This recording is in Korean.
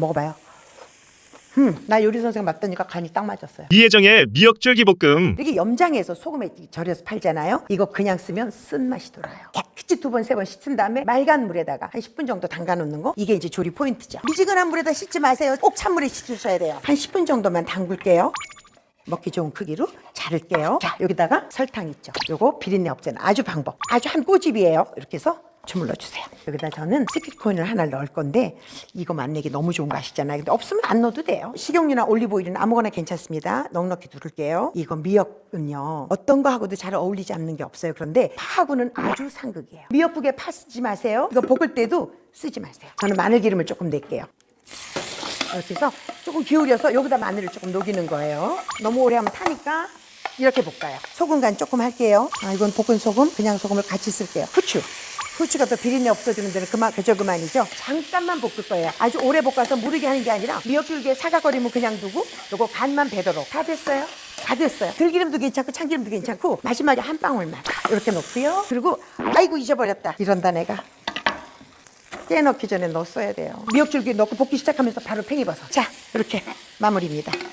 먹어봐요. 음, 나 요리 선생 맞다니까 간이 딱 맞았어요. 이혜정의 미역줄기 볶음 이게 염장해서 소금에 절여서 팔잖아요. 이거 그냥 쓰면 쓴맛이 돌아요. 깨끗이 두 번, 세 번 씻은 다음에 맑은 물에다가 한 10분 정도 담가 놓는 거. 이게 이제 조리 포인트죠. 미지근한 물에다 씻지 마세요. 꼭 찬물에 씻으셔야 돼요. 한 10분 정도만 담글게요. 먹기 좋은 크기로 자를게요. 자, 여기다가 설탕 있죠. 요거 비린내 없애는 아주 방법. 아주 한 꼬집이에요. 이렇게 해서 주물러 주세요. 여기다 저는 스키코인을 하나 넣을 건데 이거 맛내기 너무 좋은 거 아시잖아요. 근데 없으면 안 넣어도 돼요. 식용유나 올리브오일은 아무거나 괜찮습니다. 넉넉히 두를게요. 이거 미역은요. 어떤 거하고도 잘 어울리지 않는 게 없어요. 그런데 파하고는 아주 상극이에요. 미역국에 파 쓰지 마세요. 이거 볶을 때도 쓰지 마세요. 저는 마늘 기름을 조금 낼게요. 이렇게 해서 조금 기울여서 여기다 마늘을 조금 녹이는 거예요. 너무 오래 하면 타니까 이렇게 볶아요. 소금 간 조금 할게요. 아, 이건 볶은 소금, 그냥 소금을 같이 쓸게요. 후추. 후추가 더 비린내 없어지는 데는 그만, 그저 그만이죠. 잠깐만 볶을 거예요. 아주 오래 볶아서 무르게 하는 게 아니라 미역줄기에 사각거리면 그냥 두고 요거 간만 배도록. 다 됐어요? 다 됐어요. 들기름도 괜찮고 참기름도 괜찮고 마지막에 한 방울만 이렇게 넣고요. 그리고 아이고 잊어버렸다. 이런다 내가. 깨 넣기 전에 넣었어야 돼요. 미역줄기 넣고 볶기 시작하면서 바로 팽이버섯. 자, 이렇게 마무리입니다.